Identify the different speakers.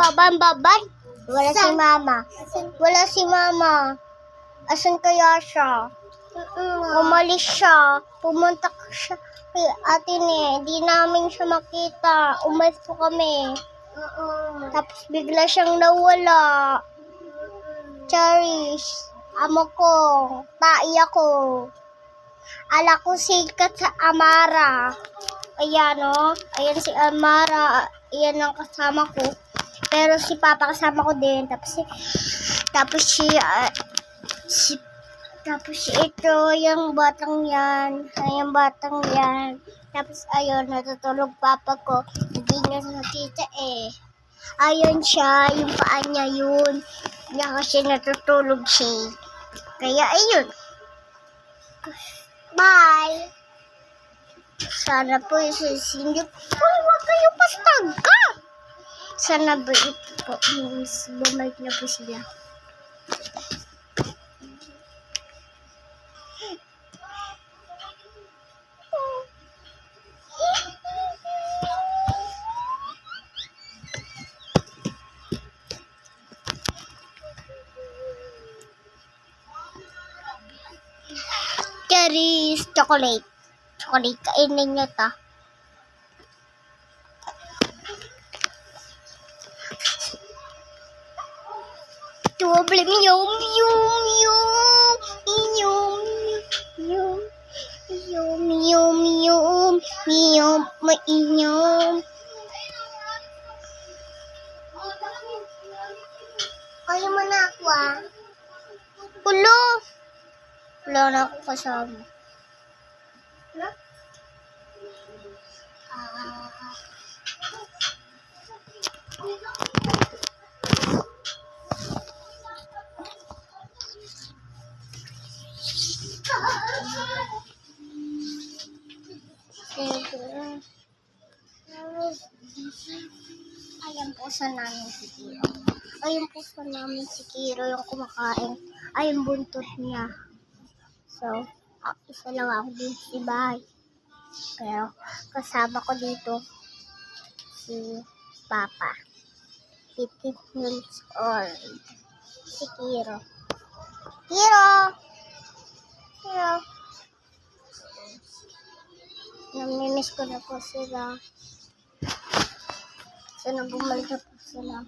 Speaker 1: Baban, baban. Wala si mama. Wala si mama. Asan kaya siya? Umalis siya. Pumunta siya kay atin eh. Di namin siya makita. Umalis po kami. Tapos bigla siyang nawala. Cherish. Amo ko. Tai ako. Ala ko sikat sa Amara. Ayan o. Ayan si Amara. Ayan ang kasama ko. Pero si Papa kasama ko din. Tapos si... Tapos si... ah, si tapos ito, yung batang yan. Ay, yung batang yan. Tapos ayun, natutulog papa ko. Hindi niya nakita eh. Ayun siya, yung paa niya yun. Niya kasi natutulog siya. Kaya ayun. Bye! Sana po isisinyo. Uy, wag kayo pastaga! Sana ba ito po, means bumalik na po sila. Cherries, chocolate. Chocolate, kainin niyo ta. Double yum yum yum yum yum yum yum yum yum mainyum. Kaya mo na ako ah. Wala na ako kasama. Ah. Ayan po sa namin si Kiro. Ayun po sa namin si Kiro yung kumakain. Ay, yung buntot niya. So, ah, isa lang ako din si bahay. Pero, kasama ko dito si Papa. 15 minutes old. Si. Kiro! Kiro! Namimiss ko na po sila. Sana bumalik po sila.